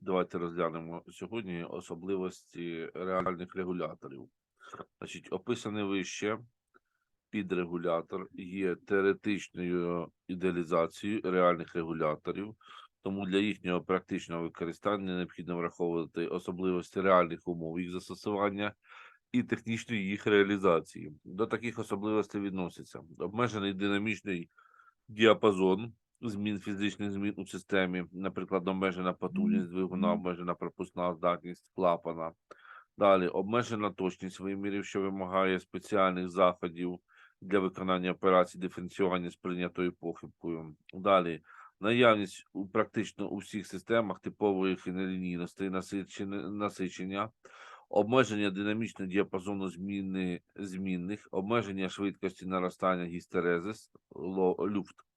Давайте розглянемо сьогодні особливості реальних регуляторів. Значить, описаний вище підрегулятор є теоретичною ідеалізацією реальних регуляторів, тому для їхнього практичного використання необхідно враховувати особливості реальних умов їх застосування і технічної їх реалізації. До таких особливостей відносяться обмежений динамічний діапазон змін фізичних змін у системі, наприклад, обмежена потужність двигуна, обмежена пропускна здатність клапана. Далі обмежена точність вимірів, що вимагає спеціальних заходів для виконання операцій диференціювання з прийнятою похибкою. Далі наявність у практично у всіх системах типових нелінійностей насичення, насичення, обмеження динамічного діапазону зміни змінних, обмеження швидкості наростання гістерезис, люфт.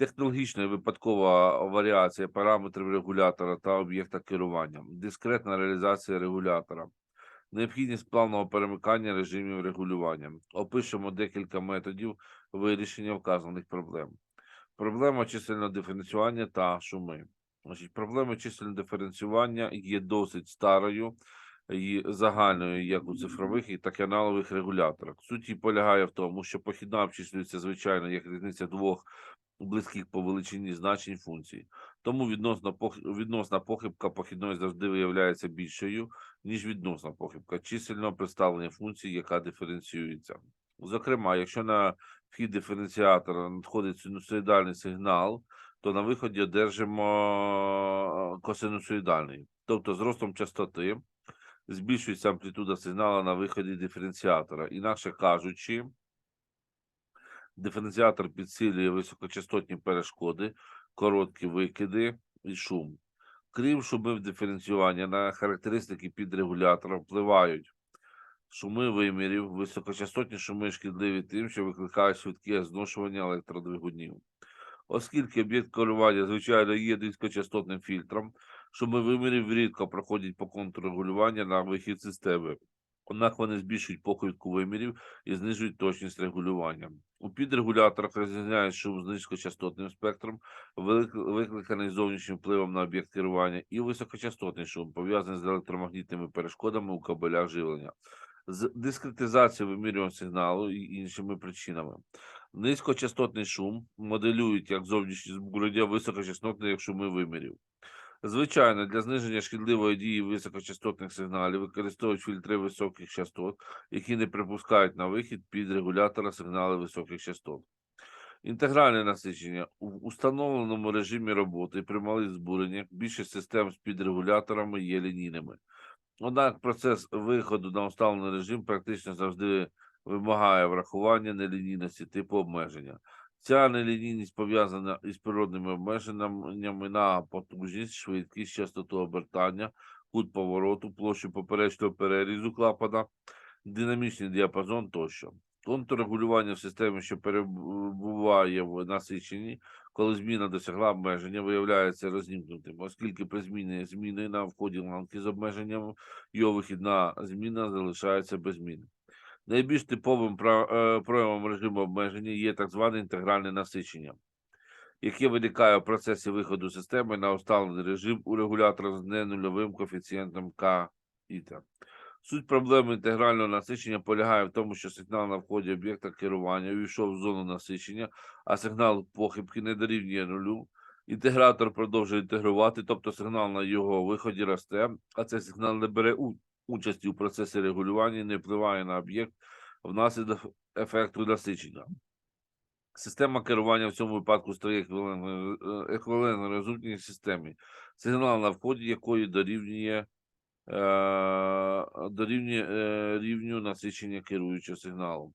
Технологічна випадкова варіація параметрів регулятора та об'єкта керування, дискретна реалізація регулятора, необхідність плавного перемикання режимів регулювання. Опишемо декілька методів вирішення вказаних проблем. Проблема чисельного диференціювання та шуми. Значить, проблема чисельного диференціювання є досить старою і загальною як у цифрових, так і аналогових регуляторах. Суть її полягає в тому, що похідна обчислюється звичайно як різниця двох близьких по величині значень функцій. Тому відносна похибка похідної завжди виявляється більшою, ніж відносна похибка чисельного представлення функції, яка диференціюється. Зокрема, якщо на вхід диференціатора надходить синусоїдальний сигнал, то на виході одержимо е, косинусоїдальний. Тобто з ростом частоти збільшується амплітуда сигналу на виході диференціатора. Інакше кажучи, диференціатор підсилює високочастотні перешкоди, короткі викиди і шум. Крім шумів диференціювання, на характеристики підрегулятора впливають шуми вимірів, високочастотні шуми шкідливі тим, що викликають швидке зношування електродвигунів. Оскільки об'єкт керування, звичайно, є низькочастотним фільтром, шуми вимірів рідко проходять по контррегулювання на вихід системи. Однак вони збільшують похибку вимірів і знижують точність регулювання. У підрегуляторах розрізняють шум з низькочастотним спектром, викликаний зовнішнім впливом на об'єкт керування, і високочастотний шум, пов'язаний з електромагнітними перешкодами у кабелях живлення, з дискретизацією вимірювання сигналу і іншими причинами. Низькочастотний шум моделюють як зовнішнє збурення, високочастотний як шуми вимірів. Звичайно, для зниження шкідливої дії високочастотних сигналів використовують фільтри високих частот, які не припускають на вихід під регулятора сигнали високих частот. Інтегральне насичення у установленому режимі роботи при малих збуреннях більшість систем з підрегуляторами є лінійними. Однак процес виходу на усталений режим практично завжди вимагає врахування нелінійності типу обмеження. Ця нелінійність пов'язана із природними обмеженнями на потужність, швидкість, частоту обертання, кут повороту, площу поперечного перерізу клапана, динамічний діапазон тощо. Контур регулювання в системі, що перебуває в насиченні, коли зміна досягла обмеження, виявляється розімкнутим, оскільки при зміні зміни на вході ланки з обмеженням його вихідна зміна залишається без зміни. Найбільш типовим е, проявом режиму обмеження є так зване інтегральне насичення, яке виникає в процесі виходу системи на усталений режим у регулятора з ненульовим коефіцієнтом К і Т. Суть проблеми інтегрального насичення полягає в тому, що сигнал на вході об'єкта керування увійшов в зону насичення, а сигнал похибки не дорівнює нулю. Інтегратор продовжує інтегрувати, тобто сигнал на його виході росте, а цей сигнал не бере участі у процесі регулювання не впливає на об'єкт внаслідок ефекту насичення. Система керування в цьому випадку стає е, результатній системі, сигнал на вході якої дорівнює, е, дорівнює е, рівню насичення керуючого сигналом.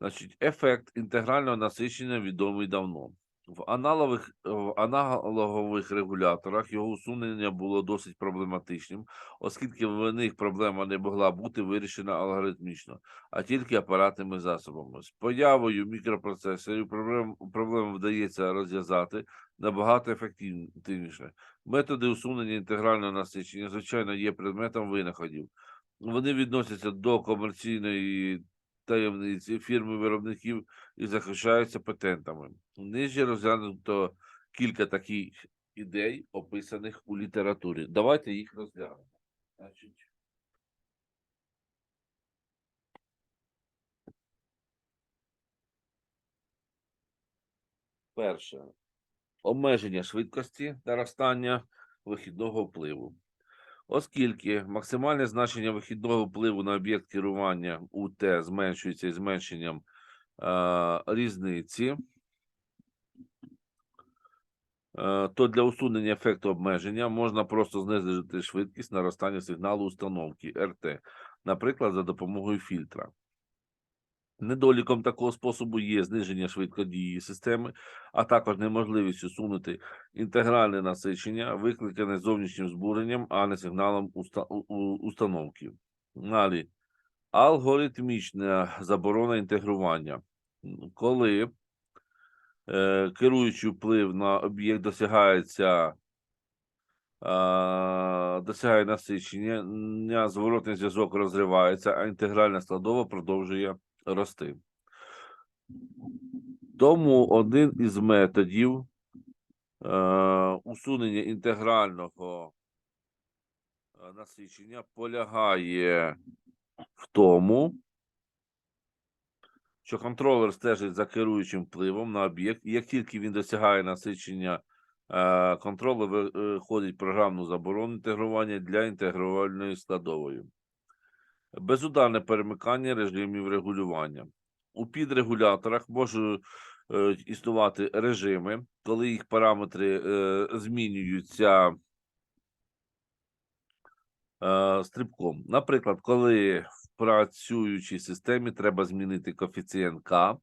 Значить, ефект інтегрального насичення відомий давно. В аналогових, в аналогових регуляторах його усунення було досить проблематичним, оскільки в них проблема не могла бути вирішена алгоритмічно, а тільки апаратними засобами. З появою мікропроцесорів проблем, проблему вдається розв'язати набагато ефективніше. Методи усунення інтегрального насичення, звичайно, є предметом винаходів. Вони відносяться до комерційної таємниці фірми виробників і захищаються патентами. Нижче розглянуто кілька таких ідей, описаних у літературі. Давайте їх розглянемо. Значить, перше. Обмеження швидкості наростання вихідного впливу. Оскільки максимальне значення вихідного впливу на об'єкт керування УТ зменшується із зменшенням е, різниці, е, то для усунення ефекту обмеження можна просто знизити швидкість наростання сигналу установки РТ, наприклад, за допомогою фільтра. Недоліком такого способу є зниження швидкодії системи, а також неможливість усунути інтегральне насичення, викликане зовнішнім збуренням, а не сигналом уста- установки. Далі. Алгоритмічна заборона інтегрування. Коли е, керуючий вплив на об'єкт досягається досягає насичення, зворотний зв'язок розривається, а інтегральна складова продовжує рости. Тому один із методів е, усунення інтегрального е, насичення полягає в тому, що контролер стежить за керуючим впливом на об'єкт, і як тільки він досягає насичення, е, контролер виходить програмну заборону інтегрування для інтегрувальної складової. Безударне перемикання режимів регулювання. У підрегуляторах можуть е, існувати режими, коли їх параметри е, змінюються е, стрибком. Наприклад, коли в працюючій системі треба змінити коефіцієнт К,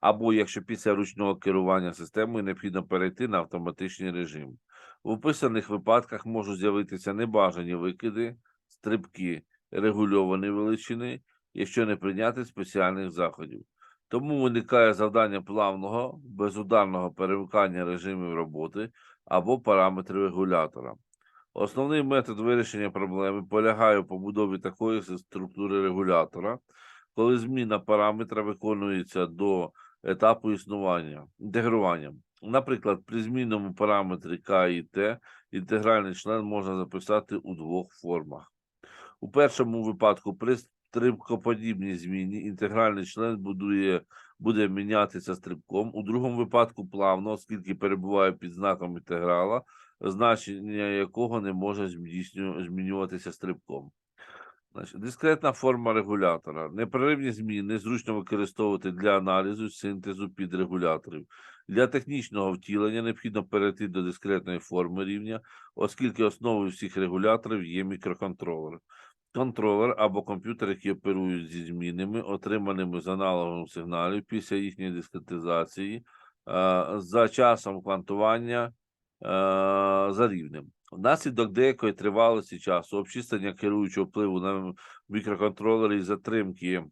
або якщо після ручного керування системою необхідно перейти на автоматичний режим. В описаних випадках можуть з'явитися небажані викиди, стрибки регульованої величини, якщо не прийняти спеціальних заходів. Тому виникає завдання плавного, безударного перемикання режимів роботи або параметрів регулятора. Основний метод вирішення проблеми полягає в побудові такої структури регулятора, коли зміна параметра виконується до етапу існування, інтегрування. Наприклад, при змінному параметрі К і Т інтегральний член можна записати у двох формах. У першому випадку при стрибкоподібній зміні інтегральний член будує, буде мінятися стрибком, у другому випадку плавно, оскільки перебуває під знаком інтеграла, значення якого не може змінюватися, стрибком. Значить, дискретна форма регулятора. Непреривні зміни зручно використовувати для аналізу синтезу підрегуляторів. Для технічного втілення необхідно перейти до дискретної форми рівня, оскільки основою всіх регуляторів є мікроконтролер. Контролер або комп'ютер, які оперують зі змінами, отриманими з аналогових сигналів після їхньої дискретизації, е, за часом квантування е, за рівнем. Внаслідок деякої тривалості часу обчислення керуючого впливу на мікроконтролери і затримки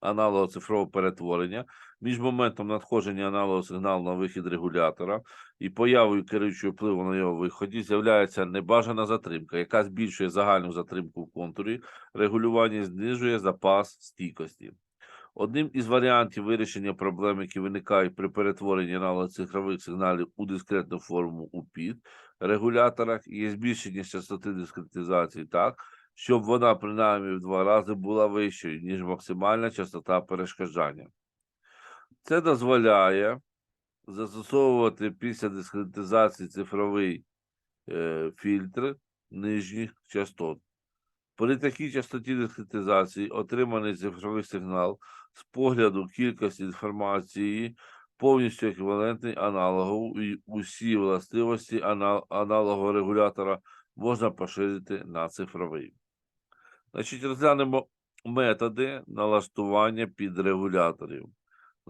аналогу цифрового перетворення між моментом надходження аналогу сигналу на вихід регулятора і появою керуючого впливу на його виході з'являється небажана затримка, яка збільшує загальну затримку в контурі регулювання знижує запас стійкості. Одним із варіантів вирішення проблем, які виникають при перетворенні аналогів цифрових сигналів у дискретну форму у ПІД регуляторах, є збільшення частоти дискретизації так, щоб вона принаймні в два рази була вищою, ніж максимальна частота перешкоджання. Це дозволяє застосовувати після дискретизації цифровий е, фільтр нижніх частот. При такій частоті дискретизації отриманий цифровий сигнал з погляду кількості інформації повністю еквівалентний аналогу і усі властивості ана- аналогового регулятора можна поширити на цифровий. Значить, розглянемо методи налаштування підрегуляторів.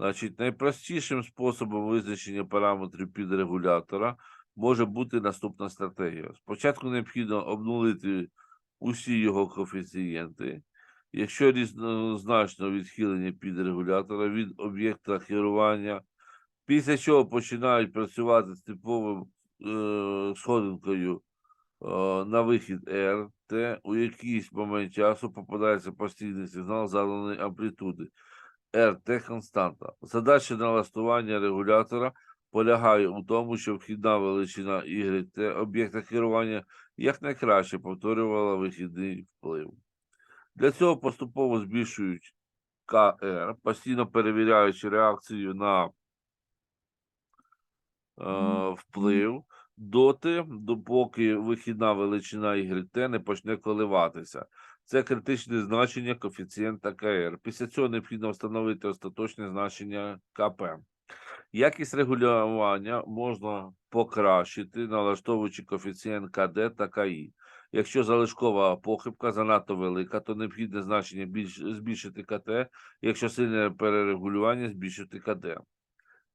Значить, найпростішим способом визначення параметрів підрегулятора може бути наступна стратегія. Спочатку необхідно обнулити усі його коефіцієнти. Якщо різнозначно відхилення підрегулятора від об'єкта керування, після чого починають працювати з типовим е, сходинкою е, на вихід R, Т, у якийсь момент часу попадається постійний сигнал заданої амплітуди. РТ константа. Задача налаштування регулятора полягає у тому, щоб вхідна величина YT об'єкта керування якнайкраще повторювала вихідний вплив. Для цього поступово збільшують КР, постійно перевіряючи реакцію на е, вплив доти, допоки вихідна величина YT не почне коливатися. Це критичне значення коефіцієнта КР. Після цього необхідно встановити остаточне значення КП. Якість регулювання можна покращити, налаштовуючи коефіцієнт КД та КІ. Якщо залишкова похибка занадто велика, то необхідне значення більш, збільшити КТ, якщо сильне перерегулювання збільшити КД.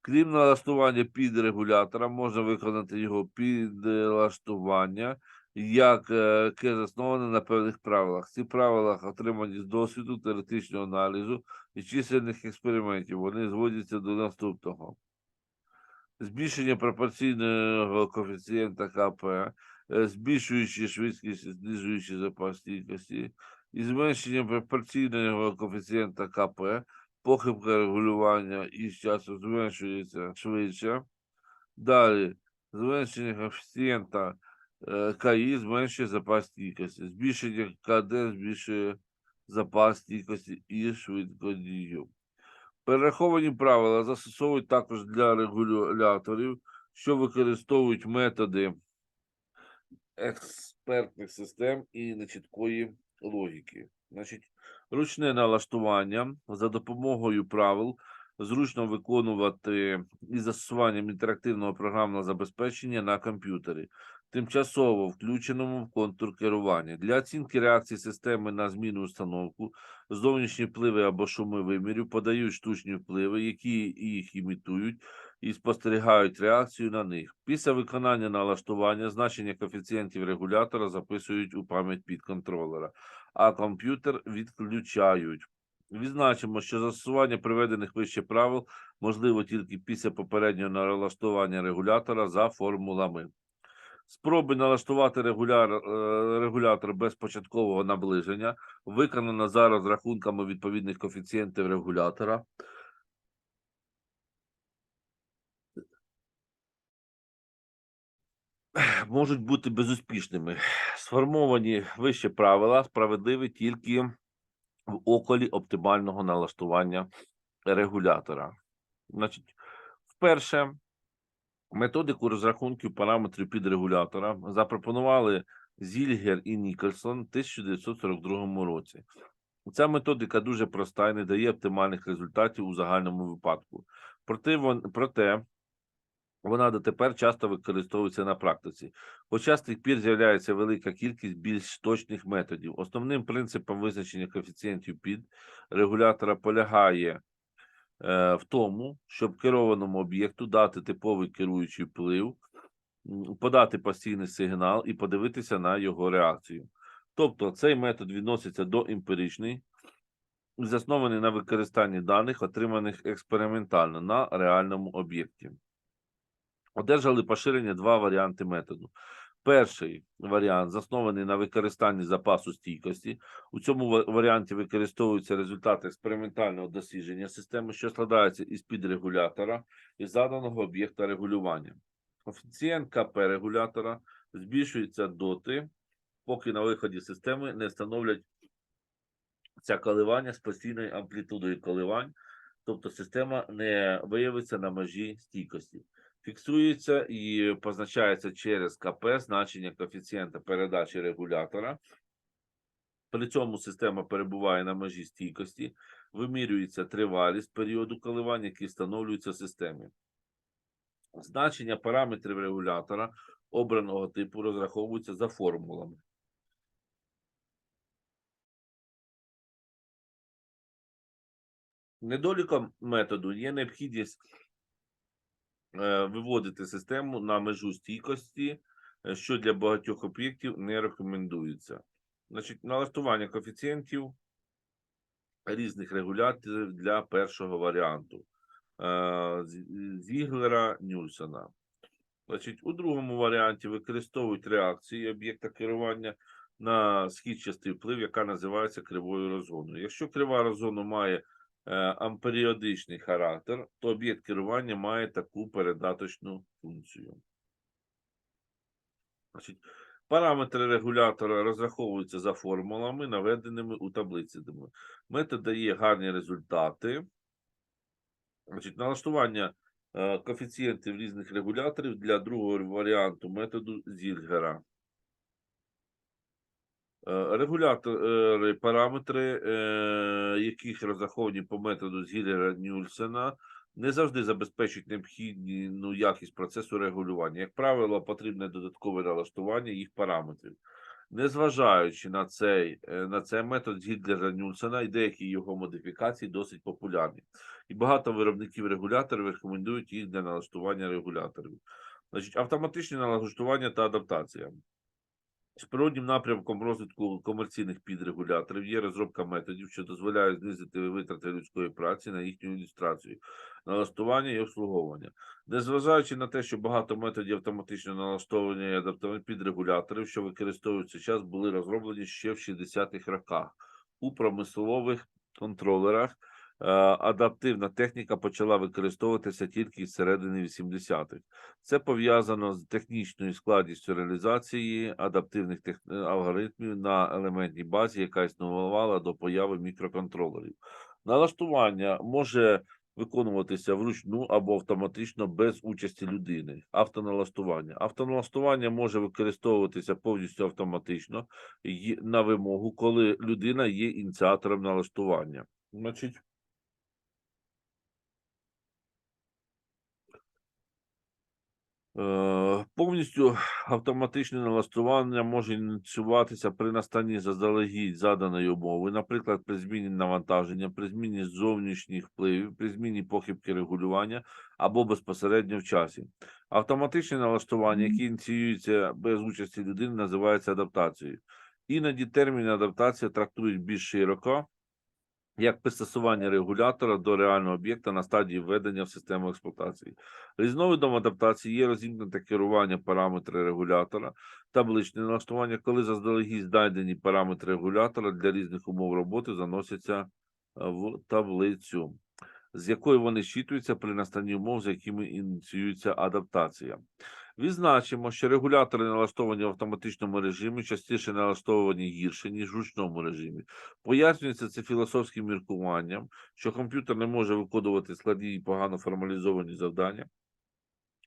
Крім налаштування підрегулятора, можна виконати його підлаштування, як, е, яке засноване на певних правилах. Ці правила отримані з досвіду, теоретичного аналізу і чисельних експериментів. Вони зводяться до наступного. Збільшення пропорційного коефіцієнта КП, е, збільшуючи швидкість, знижуючи запас стійкості, і зменшення пропорційного коефіцієнта КП, похибка регулювання із часом зменшується швидше. Далі зменшення коефіцієнта КІ зменшує запас стійкості. Збільшення КД збільшує запас стійкості і швидкодію. Перераховані правила застосовують також для регуляторів, що використовують методи експертних систем і нечіткої логіки. Значить, ручне налаштування за допомогою правил зручно виконувати із застосуванням інтерактивного програмного забезпечення на комп'ютері, тимчасово включеному в контур керування. Для оцінки реакції системи на зміну установку, зовнішні впливи або шуми вимірів подають штучні впливи, які їх імітують, і спостерігають реакцію на них. Після виконання налаштування значення коефіцієнтів регулятора записують у пам'ять підконтролера, а комп'ютер відключають. Відзначимо, що застосування приведених вище правил можливо тільки після попереднього налаштування регулятора за формулами. Спроби налаштувати регуляр, е, регулятор без початкового наближення виконано за розрахунками відповідних коефіцієнтів регулятора. Можуть бути безуспішними. Сформовані вище правила справедливі тільки в околі оптимального налаштування регулятора. Значить, вперше методику розрахунків параметрів підрегулятора запропонували Зільгер і Нікольсон в 1942 році. Ця методика дуже проста і не дає оптимальних результатів у загальному випадку. Проте, вон, проте вона дотепер часто використовується на практиці. Хоча з тих пір з'являється велика кількість більш точних методів. Основним принципом визначення коефіцієнтів під регулятора полягає в тому, щоб керованому об'єкту дати типовий керуючий вплив, подати постійний сигнал і подивитися на його реакцію. Тобто цей метод відноситься до емпіричний, заснований на використанні даних, отриманих експериментально на реальному об'єкті. Одержали поширення два варіанти методу. Перший варіант заснований на використанні запасу стійкості. У цьому варіанті використовуються результати експериментального дослідження системи, що складається із підрегулятора і заданого об'єкта регулювання. Коефіцієнт КП регулятора збільшується доти, поки на виході системи не встановлять ця коливання з постійною амплітудою коливань, тобто система не виявиться на межі стійкості фіксується і позначається через КП значення коефіцієнта передачі регулятора. При цьому система перебуває на межі стійкості, вимірюється тривалість періоду коливання, який встановлюється в системі. Значення параметрів регулятора обраного типу розраховуються за формулами. Недоліком методу є необхідність виводити систему на межу стійкості, е, що для багатьох об'єктів не рекомендується. Значить, налаштування коефіцієнтів різних регуляторів для першого варіанту е, Зіглера Нюльсона. Значить, у другому варіанті використовують реакції об'єкта керування на східчастий вплив, яка називається кривою розгону. Якщо крива розгону має е, амперіодичний характер, то об'єкт керування має таку передаточну функцію. Значить, параметри регулятора розраховуються за формулами, наведеними у таблиці. Метод дає гарні результати. Значить, налаштування е, коефіцієнтів різних регуляторів для другого варіанту методу Зільгера. Е, Регулятори, параметри, е, яких розраховані по методу Зіллера Нюльсена, не завжди забезпечують необхідну якість процесу регулювання. Як правило, потрібне додаткове налаштування їх параметрів. Незважаючи на цей е, на цей метод Зіллера Нюльсена і деякі його модифікації досить популярні. І багато виробників регуляторів рекомендують їх для налаштування регуляторів. Значить, автоматичне налаштування та адаптація. Природнім напрямком розвитку комерційних підрегуляторів є розробка методів, що дозволяють знизити витрати людської праці на їхню ілюстрацію, налаштування і обслуговування. Незважаючи на те, що багато методів автоматичного налаштовування і адаптування підрегуляторів, що використовуються час, були розроблені ще в 60-х роках у промислових контролерах. Е, Адаптивна техніка почала використовуватися тільки з середини 80-х. Це пов'язано з технічною складністю реалізації адаптивних тех... е, алгоритмів на елементній базі, яка існувала до появи мікроконтролерів. Налаштування може виконуватися вручну або автоматично без участі людини. Автоналаштування. Автоналаштування може використовуватися повністю автоматично на вимогу, коли людина є ініціатором налаштування. Значить, Повністю автоматичне налаштування може ініціюватися при настанні заздалегідь заданої умови, наприклад, при зміні навантаження, при зміні зовнішніх впливів, при зміні похибки регулювання або безпосередньо в часі. Автоматичне налаштування, яке ініціюється без участі людини, називається адаптацією. Іноді термін адаптація трактують більш широко, як пристосування регулятора до реального об'єкта на стадії введення в систему експлуатації. Різновидом адаптації є розімкнуте керування параметри регулятора, табличне налаштування, коли заздалегідь знайдені параметри регулятора для різних умов роботи заносяться е, в таблицю, з якої вони щитуються при настанні умов, за якими ініціюється адаптація. Відзначимо, що регулятори налаштовані в автоматичному режимі частіше налаштовані гірше, ніж в ручному режимі. Пояснюється це філософським міркуванням, що комп'ютер не може виконувати складні і погано формалізовані завдання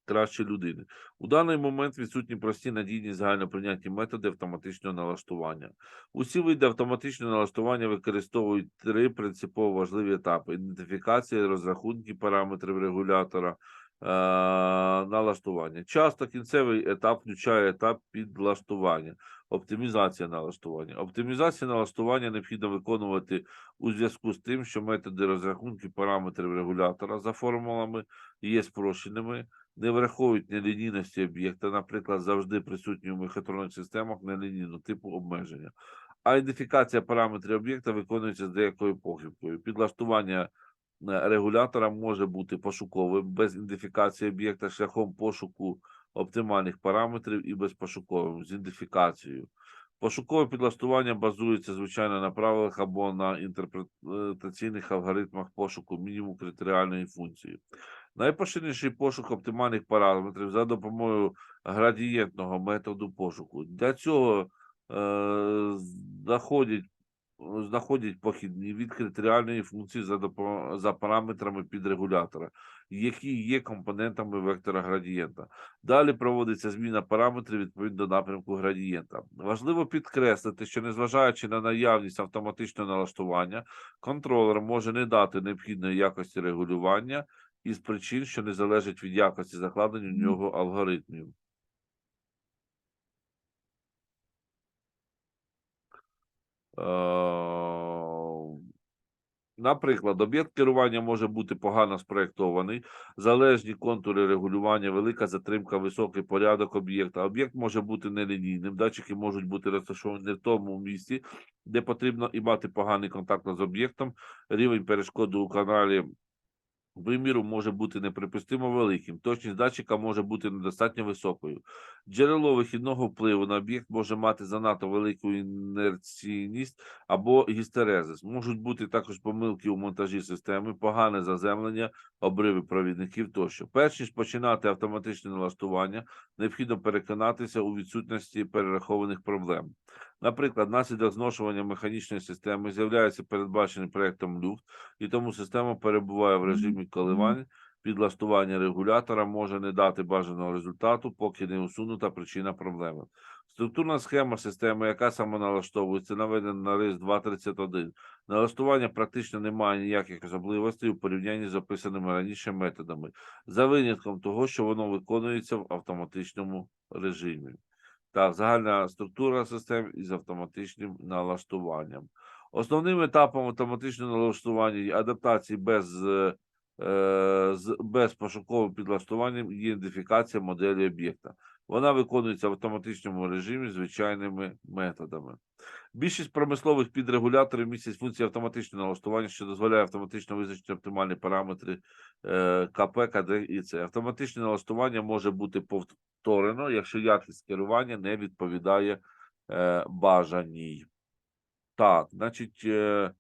краще людини. У даний момент відсутні прості надійні загальноприйнятні методи автоматичного налаштування. Усі види автоматичного налаштування використовують три принципово важливі етапи: ідентифікація, розрахунки параметрів регулятора, налаштування. Часто кінцевий етап включає етап підлаштування, оптимізація налаштування. Оптимізація налаштування необхідно виконувати у зв'язку з тим, що методи розрахунки параметрів регулятора за формулами є спрощеними, не враховують нелінійності об'єкта, наприклад, завжди присутні у мехатронних системах нелінійного типу обмеження. А ідентифікація параметрів об'єкта виконується з деякою похибкою. Підлаштування е, регулятора може бути пошуковим без ідентифікації об'єкта шляхом пошуку оптимальних параметрів і безпошуковим з ідентифікацією. Пошукове підлаштування базується звичайно на правилах або на інтерпретаційних алгоритмах пошуку мінімум критеріальної функції. Найпоширеніший пошук оптимальних параметрів за допомогою градієнтного методу пошуку. Для цього е, знаходять, знаходять похідні від критеріальної функції за, за параметрами підрегулятора, які є компонентами вектора градієнта. Далі проводиться зміна параметрів відповідно до напрямку градієнта. Важливо підкреслити, що незважаючи на наявність автоматичного налаштування, контролер може не дати необхідної якості регулювання із причин, що не залежать від якості закладення в нього алгоритмів. Наприклад, об'єкт керування може бути погано спроєктований, залежні контури регулювання, велика затримка, високий порядок об'єкта. Об'єкт може бути нелінійним, датчики можуть бути розташовані в тому місці, де потрібно і мати поганий контакт з об'єктом, рівень перешкоди у каналі виміру може бути неприпустимо великим, точність датчика може бути недостатньо високою. Джерело вихідного впливу на об'єкт може мати занадто велику інерційність або гістерезис. Можуть бути також помилки у монтажі системи, погане заземлення, обриви провідників тощо. Перш ніж починати автоматичне налаштування, необхідно переконатися у відсутності перерахованих проблем. Наприклад, наслідок зношування механічної системи з'являється передбачений проектом люфт, і тому система перебуває в режимі коливань. Підлаштування регулятора може не дати бажаного результату, поки не усунута причина проблеми. Структурна схема системи, яка самоналаштовується, наведена на рис 231. Налаштування практично не має ніяких особливостей у порівнянні з описаними раніше методами, за винятком того, що воно виконується в автоматичному режимі. Так, загальна структура систем із автоматичним налаштуванням. Основним етапом автоматичного налаштування і адаптації без, е, е, з без пошуковим підлаштуванням ідентифікація моделі об'єкта. Вона виконується в автоматичному режимі звичайними методами. Більшість промислових підрегуляторів містять функції автоматичного налаштування, що дозволяє автоматично визначити оптимальні параметри е, КП, КД і С. Автоматичне налаштування може бути повторено, якщо якість керування не відповідає е, бажаній. Так, значить, е,